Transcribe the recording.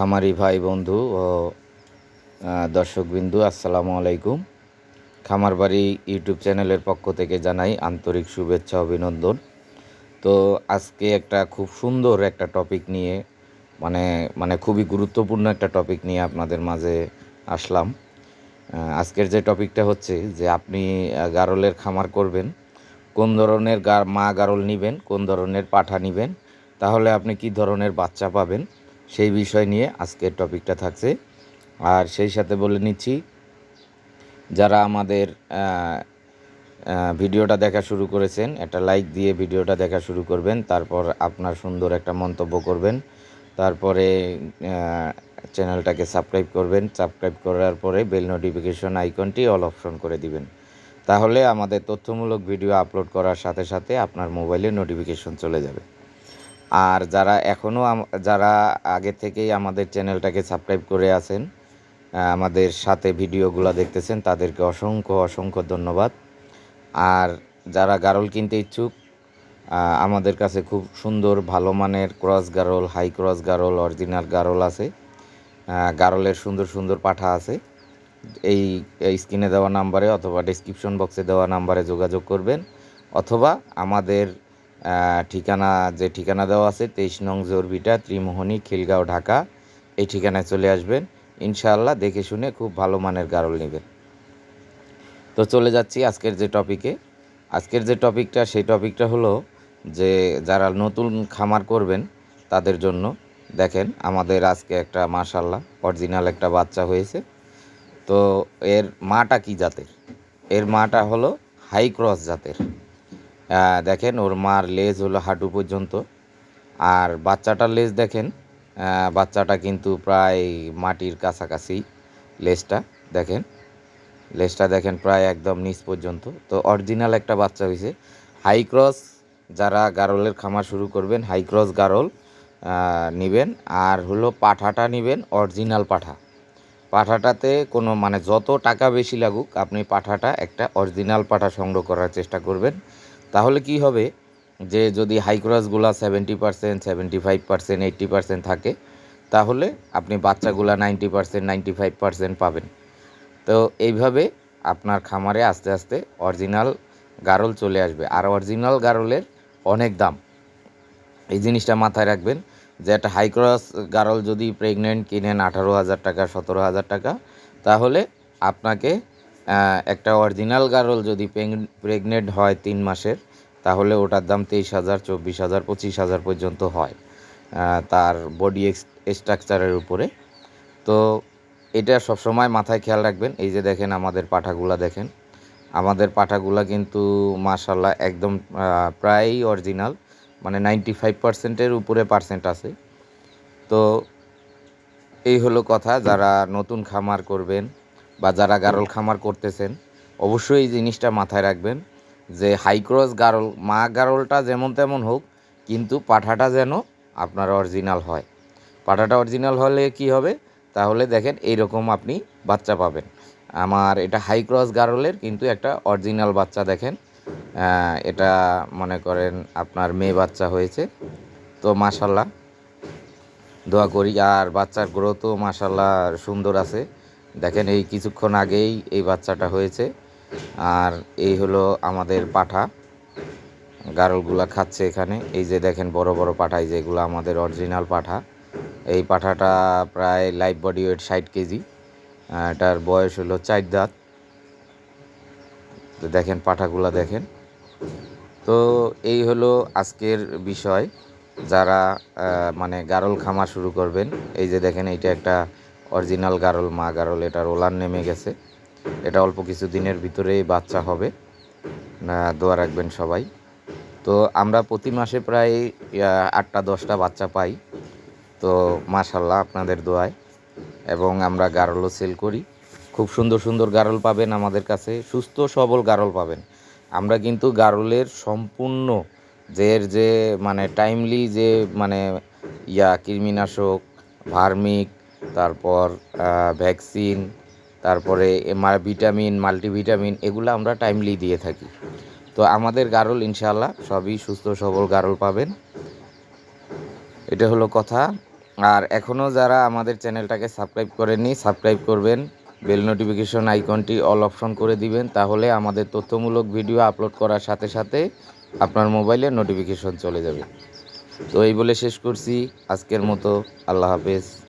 খামারি ভাই বন্ধু ও দর্শকবিন্দু, আসসালামু আলাইকুম। খামার বাড়ি ইউটিউব চ্যানেলের পক্ষ থেকে জানাই আন্তরিক শুভেচ্ছা, অভিনন্দন। তো আজকে একটা খুব সুন্দর একটা টপিক নিয়ে মানে মানে খুবই গুরুত্বপূর্ণ একটা টপিক নিয়ে আপনাদের মাঝে আসলাম। আজকের যে টপিকটা হচ্ছে যে আপনি গারলের খামার করবেন, কোন ধরনের গা- মা গারল নেবেন, কোন ধরনের পাঠা নেবেন, তাহলে আপনি কি ধরনের বাচ্চা পাবেন সেই বিষয় নিয়ে আজকের টপিকটা থাকছে। আর সেই সাথে বলে নিচ্ছি, যারা আমাদের ভিডিওটা দেখা শুরু করেছেন, একটা লাইক দিয়ে ভিডিওটা দেখা শুরু করবেন, তারপর আপনার সুন্দর একটা মন্তব্য করবেন, তারপরে চ্যানেলটাকে সাবস্ক্রাইব করবেন, সাবস্ক্রাইব করার পরে বেল নোটিফিকেশন আইকনটি অল অপশন করে দিবেন। তাহলে আমাদের তথ্যমূলক ভিডিও আপলোড করার সাথে সাথে আপনার মোবাইলে নোটিফিকেশন চলে যাবে। আর যারা এখনও যারা আগে থেকেই আমাদের চ্যানেলটাকে সাবস্ক্রাইব করে আছেন আমাদের সাথে ভিডিওগুলো দেখতেছেন, তাদেরকে অসংখ্য অসংখ্য ধন্যবাদ। আর যারা গারল কিনতে ইচ্ছুক আমাদের কাছে খুব সুন্দর, ভালো মানের ক্রস গারল, হাই ক্রস গারল, অরিজিনাল গারল আছে। গারলের সুন্দর সুন্দর পাঠা আছে। এই স্ক্রিনে দেওয়া নাম্বারে অথবা ডেসক্রিপশন বক্সে দেওয়া নাম্বারে যোগাযোগ করবেন, অথবা আমাদের ঠিকানা, যে ঠিকানা দেওয়া আছে, তেইশ নং জোরবিটা, ত্রিমোহনী, খিলগাঁও, ঢাকা। এই ঠিকানায় চলে আসবেন। ইনশাআল্লাহ দেখে শুনে খুব ভালো মানের গারল নেবেন। তো চলে যাচ্ছি আজকের যে টপিকে আজকের যে টপিকটা সেই টপিকটা হলো যে, যারা নতুন খামার করবেন, তাদের জন্য দেখেন, আমাদের আজকে একটা মাশাল্লাহ অরিজিনাল একটা বাচ্চা হয়েছে। তো এর মাটা কি জাতের? এর মাটা হলো হাই ক্রস জাতের। দেখেন ওর মার লেজ হলো হাঁটু পর্যন্ত। আর বাচ্চাটার লেজ দেখেন বাচ্চাটা কিন্তু প্রায় মাটির কাছাকাছি লেজটা, দেখেন। লেজটা দেখেন প্রায় একদম নিচ পর্যন্ত। তো অরিজিনাল একটা বাচ্চা হয়েছে হাই ক্রস যারা গারলের খামার শুরু করবেন হাই ক্রস গারল নেবেন। আর হলো পাঠাটা নেবেন অরিজিনাল পাঠা। পাঠাটাতে কোনো মানে যত টাকা বেশি লাগুক, আপনি পাঠাটা একটা অরিজিনাল পাঠা সংগ্রহ করার চেষ্টা করবেন। তাহলে কি হবে যে যদি high ক্রসগুলা seventy percent seventy five percent eighty percent থাকে, তাহলে আপনি বাচ্চাগুলা ninety percent ninety five percent পাবেন। তো এইভাবে আপনার খামারে আস্তে আস্তে অরিজিনাল গারল চলে আসবে। আর অরিজিনাল গারলের অনেক দাম। এই জিনিসটা মাথায় রাখবেন যে একটা হাই ক্রস গারল যদি প্রেগনেন্ট কিনেন আঠারো হাজার টাকা, সতেরো হাজার টাকা, তাহলে আপনাকে একটা অরিজিনাল গারল যদি প্রেগনেন্ট হয় তিন মাসের, তাহলে ওটার দাম তেইশ হাজার, চব্বিশ হাজার, পঁচিশ হাজার পর্যন্ত হয় তার বডি স্ট্রাকচারের উপরে। তো এটা সবসময় মাথায় খেয়াল রাখবেন। এই যে দেখেন আমাদের পাঠাগুলা দেখেন। আমাদের পাঠাগুলা কিন্তু মাশাল্লাহ একদম প্রায়ই অরিজিনাল মানে নাইনটি ফাইভ পার্সেন্টের উপরে পার্সেন্ট আছে। তো এই হলো কথা, যারা নতুন খামার করবেন বা যারা গারল খামার করতেছেন, অবশ্যই এই জিনিসটা মাথায় রাখবেন যে হাইক্রস গারল, মা গারলটা যেমন তেমন হোক, কিন্তু পাঠাটা যেন আপনার অরিজিনাল হয়। পাঠাটা অরিজিনাল হলে কি হবে? তাহলে দেখেন এইরকম আপনি বাচ্চা পাবেন। আমার এটা হাই ক্রস গারলের কিন্তু একটা অরিজিনাল বাচ্চা দেখেন। এটা মনে করেন আপনার মেয়ে বাচ্চা হয়েছে। তো মাশাল্লাহ দোয়া করি। আর বাচ্চার গ্রোথও মাশাল্লাহ সুন্দর আছে। দেখেন, এই কিছুক্ষণ আগেই এই বাচ্চাটা হয়েছে। আর এই হলো আমাদের পাঠা। গারলগুলা খাচ্ছে এখানে। এই যে দেখেন, বড় বড় পাঠাই যেগুলো আমাদের অরিজিনাল পাঠা। এই পাঠাটা প্রায় লাইফ বডি ওয়েট ষাট কেজি। এটার বয়স হলো চার দাঁত। তো দেখেন, পাঠাগুলা দেখেন। তো এই হলো আজকের বিষয়। যারা মানে গারল খামার শুরু করবেন, এই যে দেখেন, এইটা একটা অরিজিনাল গারল, মা গারল এটা রোলার নেমে গেছে। এটা অল্প কিছু দিনের ভিতরেই বাচ্চা হবে। না, দোয়া রাখবেন সবাই। তো আমরা প্রতি মাসে প্রায় আটটা, দশটা বাচ্চা পাই। তো মাশাল্লাহ, আপনাদের দোয়ায়। এবং আমরা গারলও সেল করি। খুব সুন্দর সুন্দর গারল পাবেন আমাদের কাছে। সুস্থ, সবল গারল পাবেন। আমরা কিন্তু গারলের সম্পূর্ণ যে এর যে মানে টাইমলি যে মানে ইয়া, কৃমিনাশক, ভার্মিক তারপর ভ্যাকসিন তারপরে ভিটামিন মাল্টিভিটামিন এগুলো আমরা টাইমলি দিয়ে থাকি। তো আমাদের গারল ইনশাল্লাহ সবই সুস্থ সবল গারল পাবেন। এটা হলো কথা। আর এখনও যারা আমাদের চ্যানেলটাকে সাবস্ক্রাইব করেননি সাবস্ক্রাইব করবেন। বেল নোটিফিকেশন আইকনটি অল অপশন করে দিবেন, তাহলে আমাদের তথ্যমূলক ভিডিও আপলোড করার সাথে সাথে আপনার মোবাইলে নোটিফিকেশন চলে যাবে। তো এই বলে শেষ করছি। আজকের মতো আল্লাহ হাফেজ।